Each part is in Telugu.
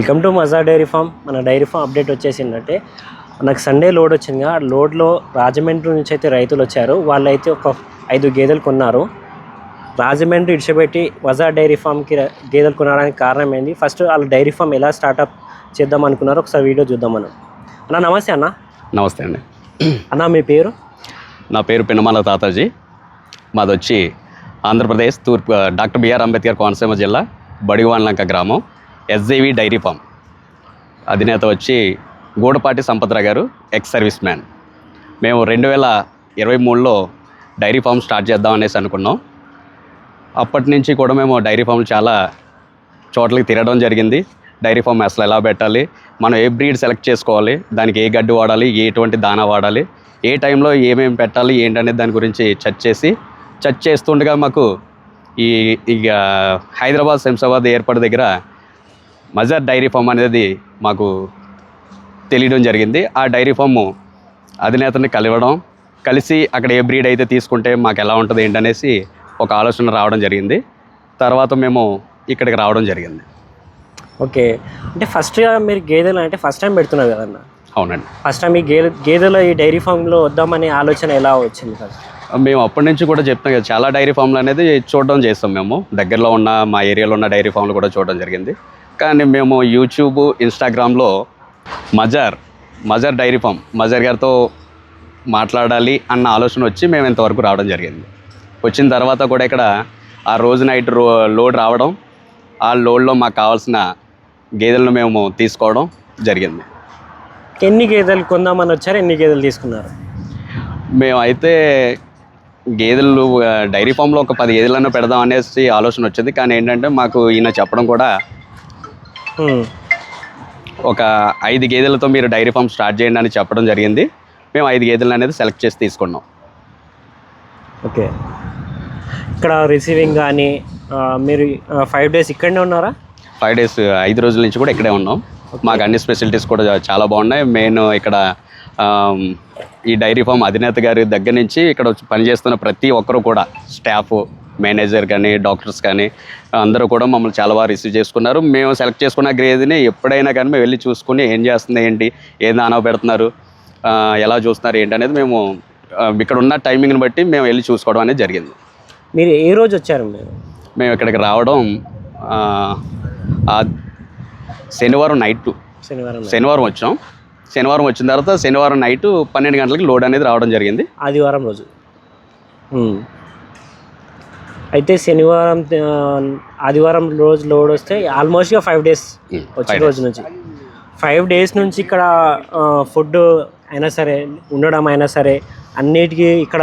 Welcome to Maza dairy farm. మన డైరీ ఫామ్ అప్డేట్ వచ్చేసిందంటే మనకు సండే లోడ్ వచ్చింది ఆ లోడ్లో రాజమండ్రి నుంచి అయితే రైతులు వచ్చారు. వాళ్ళైతే ఒక ఐదు గేదెలు కొన్నారు. రాజమండ్రి ఇడిచిపెట్టి వజా డైరీ ఫామ్కి గేదెలు కొనడానికి కారణం ఏంది ఫస్ట్ వాళ్ళ డైరీ ఫామ్ ఎలా స్టార్ట్అప్ చేద్దాం అనుకున్నారో ఒకసారి వీడియో చూద్దాం మనం. అన్న నమస్తే అన్న. నమస్తే అండి. అన్న మీ పేరు? నా పేరు పిన్నమాల తాతాజీ. మాది వచ్చి ఆంధ్రప్రదేశ్ తూర్పు డాక్టర్ బిఆర్ అంబేద్కర్ కోనసీమ జిల్లా బడివాన్లంక గ్రామం. SJV dairy farm. అధినేత వచ్చి గూడపాటి సంపత్రా గారు ఎక్స్ సర్వీస్ మ్యాన్ మేము రెండు వేల ఇరవై మూడులో డైరీ ఫామ్ స్టార్ట్ చేద్దాం అనేసి అనుకున్నాం. అప్పటి నుంచి కూడా మేము డైరీ ఫామ్లు చాలా చోట్లకి తిరగడం జరిగింది. డైరీ ఫామ్ అసలు ఎలా పెట్టాలి మనం ఏ బ్రీడ్ సెలెక్ట్ చేసుకోవాలి దానికి ఏ గడ్డి వాడాలి ఎటువంటి దానా వాడాలి ఏ టైంలో ఏమేమి పెట్టాలి ఏంటనేది దాని గురించి చర్చ చేసి చర్చ చేస్తుండగా మాకు ఈ ఇక హైదరాబాద్ శంషాబాద్ ఏర్పాటు దగ్గర మజర్ డైరీ ఫామ్ అనేది మాకు తెలియడం జరిగింది. ఆ డైరీ ఫామ్ అధినేతని కలవడం కలిసి అక్కడ ఏ బ్రీడ్ అయితే తీసుకుంటే మాకు ఎలా ఉంటుంది ఏంటనేసి ఒక ఆలోచన రావడం జరిగింది. తర్వాత మేము ఇక్కడికి రావడం జరిగింది. ఓకే. అంటే ఫస్ట్ మీరు గేదెలు అంటే ఫస్ట్ టైం పెడుతున్నారు కదన్న? అవునండి. ఫస్ట్ టైం ఈ గేదె గేదెల ఈ డైరీ ఫామ్లో వద్దామనే ఆలోచన ఎలా వచ్చింది ఫస్ట్ మేము అప్పటి నుంచి కూడా చెప్తాం కదా చాలా డైరీ ఫామ్లు అనేది చూడడం చేస్తాం మేము. దగ్గరలో ఉన్న మా ఏరియాలో ఉన్న డైరీ ఫామ్లు కూడా చూడడం జరిగింది. కానీ మేము యూట్యూబ్ ఇన్స్టాగ్రామ్లో మజర్ మజర్ డైరీ ఫామ్ మజర్ గారితో మాట్లాడాలి అన్న ఆలోచన వచ్చి మేము ఇంతవరకు రావడం జరిగింది. వచ్చిన తర్వాత కూడా ఇక్కడ ఆ రోజు నైట్ రో లోడ్ రావడం ఆ లోడ్లో మాకు కావాల్సిన గేదెలను మేము తీసుకోవడం జరిగింది. ఎన్ని గేదెలు కొందామని వచ్చారు ఎన్ని గేదెలు తీసుకున్నారు? మేమైతే గేదెలు డైరీ ఫామ్లో ఒక పది గేదెలను పెడదాం అనేసి ఆలోచన వచ్చింది. కానీ ఏంటంటే మాకు ఈయన చెప్పడం కూడా. ఒక ఐదు గేదెలతో మీరు డైరీ ఫామ్ స్టార్ట్ చేయండి అని చెప్పడం జరిగింది. మేము ఐదు గేదెలు అనేది సెలెక్ట్ చేసి తీసుకున్నాం. ఓకే. ఇక్కడ రిసీవింగ్ కానీ మీరు ఫైవ్ డేస్ ఇక్కడనే ఉన్నారా? ఫైవ్ డేస్ ఐదు రోజుల నుంచి కూడా ఇక్కడే ఉన్నాం. మాకు అన్ని ఫెసిలిటీస్ కూడా చాలా బాగున్నాయి. మెయిన్ ఇక్కడ ఈ డైరీ ఫామ్ అధినేత గారి దగ్గర నుంచి ఇక్కడ పనిచేస్తున్న ప్రతి ఒక్కరు కూడా స్టాఫ్ మేనేజర్ కానీ డాక్టర్స్ కానీ అందరూ కూడా మమ్మల్ని చాలా బాగా రిసీవ్ చేసుకున్నారు. మేము సెలెక్ట్ చేసుకున్న గ్రేజ్ని ఎప్పుడైనా కానీ మేము వెళ్ళి చూసుకుని ఏం చేస్తుంది ఏంటి ఏం దానా పెడుతున్నారు ఎలా చూస్తున్నారు ఏంటి అనేది మేము ఇక్కడ ఉన్న టైమింగ్ని బట్టి మేము వెళ్ళి చూసుకోవడం అనేది జరిగింది. మీరు ఏ రోజు వచ్చారు మీరు? మేము ఇక్కడికి రావడం శనివారం నైట్. శనివారం. శనివారం వచ్చాం. శనివారం వచ్చిన తర్వాత శనివారం నైట్ పన్నెండు గంటలకి లోడ్ అనేది రావడం జరిగింది. ఆదివారం రోజు. అయితే శనివారం ఆదివారం రోజు లోడ్ వస్తే ఆల్మోస్ట్గా ఫైవ్ డేస్ five రోజు నుంచి. ఫైవ్ డేస్ నుంచి ఇక్కడ ఫుడ్ అయినా సరే ఉండడం అయినా సరే అన్నిటికీ ఇక్కడ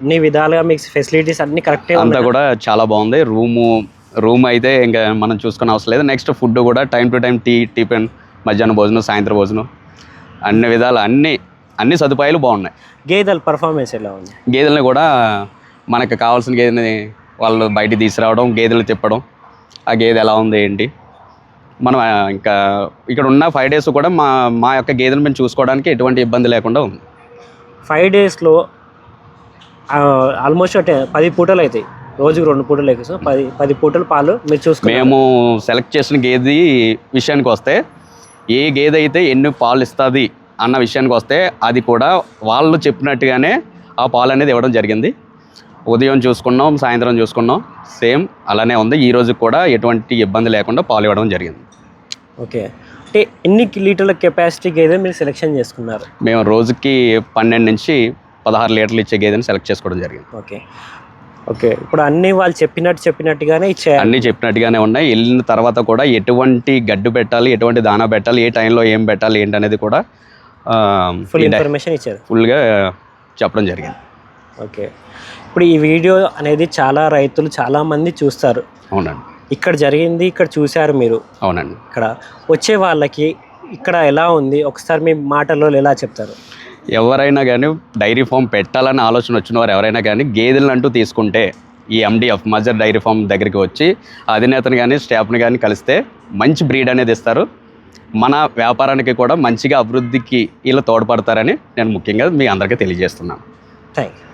అన్ని విధాలుగా మీకు ఫెసిలిటీస్ అన్ని కరెక్టే అంతా కూడా చాలా బాగుంది. రూము రూమ్ అయితే ఇంకా మనం చూసుకునే అవసరం లేదు. నెక్స్ట్ ఫుడ్ కూడా time to time tea tiffin మధ్యాహ్నం భోజనం సాయంత్రం భోజనం అన్ని విధాలు అన్ని అన్ని సదుపాయాలు బాగున్నాయి. గేదెల పర్ఫార్మెన్స్ ఎలా ఉంది? గేదెలని కూడా మనకు కావాల్సిన గేదెని వాళ్ళు బయటికి తీసుకురావడం గేదెలు తిప్పడం ఆ గేదె ఎలా ఉంది ఏంటి? మనం ఇంకా ఇక్కడ ఉన్న ఫైవ్ డేస్ కూడా మా మా యొక్క గేదెలు మేము చూసుకోవడానికి ఎటువంటి ఇబ్బంది లేకుండా ఉంది. ఫైవ్ డేస్లో ఆల్మోస్ట్ అంటే పది పూటలు అవుతాయి రోజుకి రెండు పూటలు సో పది పది పూటలు పాలు మీరు చూసుకున్నారు. మేము సెలెక్ట్ చేసిన గేదె విషయానికి వస్తే ఏ గేదె అయితే ఎన్ని పాలు ఇస్తుంది అన్న విషయానికి వస్తే అది కూడా వాళ్ళు చెప్పినట్టుగానే ఆ పాలు అనేది ఇవ్వడం జరిగింది. ఉదయం చూసుకున్నాం సాయంత్రం చూసుకున్నాం. సేమ్ అలానే ఉంది. ఈ రోజు కూడా ఎటువంటి ఇబ్బంది లేకుండా పాలు ఇవ్వడం జరిగింది. ఓకే. అంటే ఎన్ని లీటర్ల కెపాసిటీ గేదె మీరు సెలెక్షన్ చేసుకున్నారు? మేము రోజుకి పన్నెండు నుంచి పదహారు లీటర్లు ఇచ్చే గేదెని సెలెక్ట్ చేసుకోవడం జరిగింది. ఓకే. ఓకే. ఇప్పుడు అన్నీ వాళ్ళు చెప్పినట్టు చెప్పినట్టుగానే ఇచ్చేయాలి. అన్నీ చెప్పినట్టుగానే ఉన్నాయి. వెళ్ళిన తర్వాత కూడా ఎటువంటి గడ్డు పెట్టాలి ఎటువంటి దానా పెట్టాలి ఏ టైంలో ఏం పెట్టాలి ఏంటనేది కూడా ఫుల్ ఇన్ఫర్మేషన్ ఇచ్చారు. ఫుల్గా చెప్పడం జరిగింది. ఓకే. ఇప్పుడు ఈ వీడియో అనేది చాలా రైతులు చాలా మంది చూస్తారు. అవునండి. ఇక్కడ జరిగింది ఇక్కడ చూశారు మీరు. అవునండి. ఇక్కడ వచ్చే వాళ్ళకి ఇక్కడ ఎలా ఉంది? ఒకసారి మీ మాటల్లో ఎలా చెప్తారు? ఎవరైనా కానీ డైరీ ఫామ్ పెట్టాలని ఆలోచన వచ్చిన వారు ఎవరైనా కానీ గేదెలను అంటూ తీసుకుంటే ఈ ఎండిఎఫ్ మజర్ డైరీ ఫామ్ దగ్గరికి వచ్చి అధినేతను కానీ స్టాఫ్ని కానీ కలిస్తే మంచి బ్రీడ్ అనేది ఇస్తారు. మన వ్యాపారానికి కూడా మంచిగా అభివృద్ధికి వీళ్ళు తోడ్పడతారని నేను ముఖ్యంగా మీ అందరికీ తెలియజేస్తున్నాను. Thank you